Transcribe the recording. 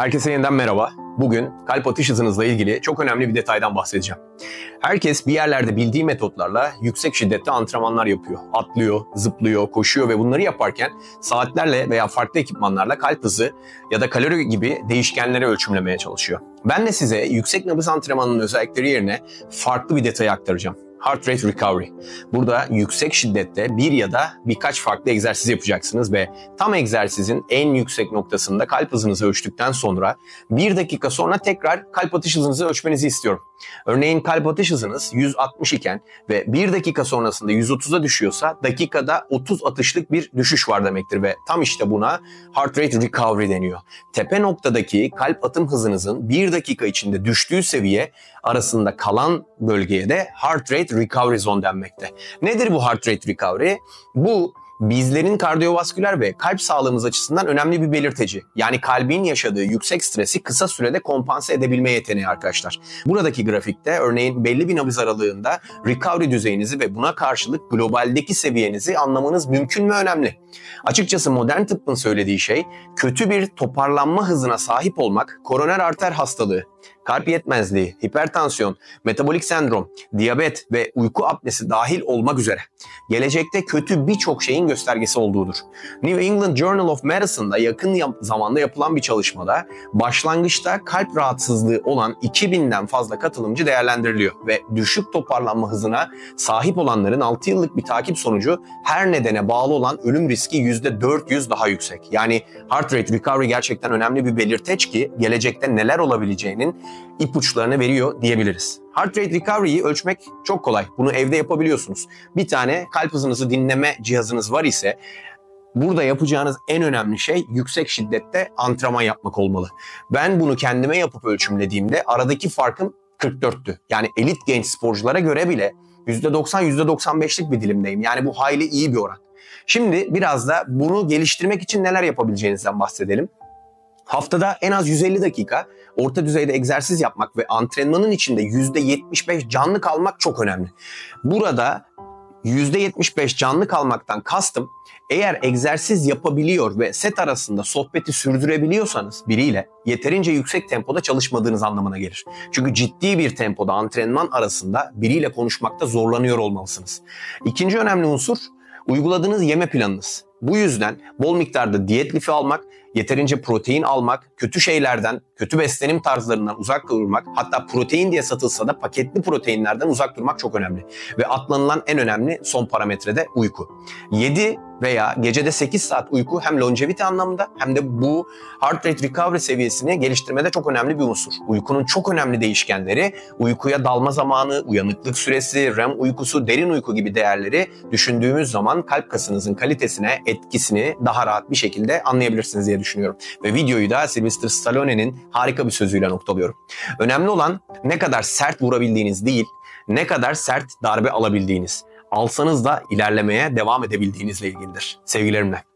Herkese yeniden merhaba. Bugün kalp atış hızınızla ilgili çok önemli bir detaydan bahsedeceğim. Herkes bir yerlerde bildiği metotlarla yüksek şiddette antrenmanlar yapıyor. Atlıyor, zıplıyor, koşuyor ve bunları yaparken saatlerle veya farklı ekipmanlarla kalp hızı ya da kalori gibi değişkenleri ölçümlemeye çalışıyor. Ben de size yüksek nabız antrenmanının özellikleri yerine farklı bir detayı aktaracağım. Heart rate recovery. Burada yüksek şiddette bir ya da birkaç farklı egzersiz yapacaksınız ve tam egzersizin en yüksek noktasında kalp hızınızı ölçtükten sonra bir dakika sonra tekrar kalp atış hızınızı ölçmenizi istiyorum. Örneğin kalp atış hızınız 160 iken ve bir dakika sonrasında 130'a düşüyorsa dakikada 30 atışlık bir düşüş var demektir ve tam işte buna heart rate recovery deniyor. Tepe noktadaki kalp atım hızınızın bir dakika içinde düştüğü seviye arasında kalan bölgeye de heart rate recovery zone denmekte. Nedir bu heart rate recovery? Bu bizlerin kardiyovasküler ve kalp sağlığımız açısından önemli bir belirteci. Yani kalbin yaşadığı yüksek stresi kısa sürede kompanse edebilme yeteneği arkadaşlar. Buradaki grafikte örneğin belli bir nabız aralığında recovery düzeyinizi ve buna karşılık globaldeki seviyenizi anlamanız mümkün ve önemli. Açıkçası modern tıbbın söylediği şey kötü bir toparlanma hızına sahip olmak koroner arter hastalığı, kalp yetmezliği, hipertansiyon, metabolik sendrom, diyabet ve uyku apnesi dahil olmak üzere gelecekte kötü birçok şeyin göstergesi olduğudur. New England Journal of Medicine'da yakın zamanda yapılan bir çalışmada başlangıçta kalp rahatsızlığı olan 2000'den fazla katılımcı değerlendiriliyor ve düşük toparlanma hızına sahip olanların 6 yıllık bir takip sonucu her nedene bağlı olan ölüm riski %400 daha yüksek. Yani heart rate recovery gerçekten önemli bir belirteç ki gelecekte neler olabileceğinin ipuçlarını veriyor diyebiliriz. Heart rate recovery'yi ölçmek çok kolay. Bunu evde yapabiliyorsunuz. Bir tane kalp hızınızı dinleme cihazınız var ise Burada yapacağınız en önemli şey yüksek şiddette antrenman yapmak olmalı. Ben bunu kendime yapıp ölçümlediğimde aradaki farkım 44'tü. Yani elit genç sporculara göre bile %90 %95'lik bir dilimdeyim. Yani bu hayli iyi bir oran. Şimdi biraz da bunu geliştirmek için neler yapabileceğinizden bahsedelim. Haftada en az 150 dakika orta düzeyde egzersiz yapmak ve antrenmanın içinde %75 canlı kalmak çok önemli. Burada %75 canlı kalmaktan kastım eğer egzersiz yapabiliyor ve set arasında sohbeti sürdürebiliyorsanız biriyle yeterince yüksek tempoda çalışmadığınız anlamına gelir. Çünkü ciddi bir tempoda antrenman arasında biriyle konuşmakta zorlanıyor olmalısınız. İkinci önemli unsur uyguladığınız yeme planınız. Bu yüzden bol miktarda diyet lifi almak, yeterince protein almak, kötü şeylerden, kötü beslenim tarzlarından uzak durmak, hatta protein diye satılsa da paketli proteinlerden uzak durmak çok önemli. Ve atlanılan en önemli son parametre de uyku. 7 veya gecede 8 saat uyku hem longevity anlamında hem de bu heart rate recovery seviyesini geliştirmede çok önemli bir unsur. Uykunun çok önemli değişkenleri uykuya dalma zamanı, uyanıklık süresi, REM uykusu, derin uyku gibi değerleri düşündüğümüz zaman kalp kasınızın kalitesine, etkisini daha rahat bir şekilde anlayabilirsiniz düşünüyorum. Ve videoyu da Sylvester Stallone'nin harika bir sözüyle noktalıyorum. Önemli olan ne kadar sert vurabildiğiniz değil, ne kadar sert darbe alabildiğiniz. Alsanız da ilerlemeye devam edebildiğinizle ilgilidir. Sevgilerimle.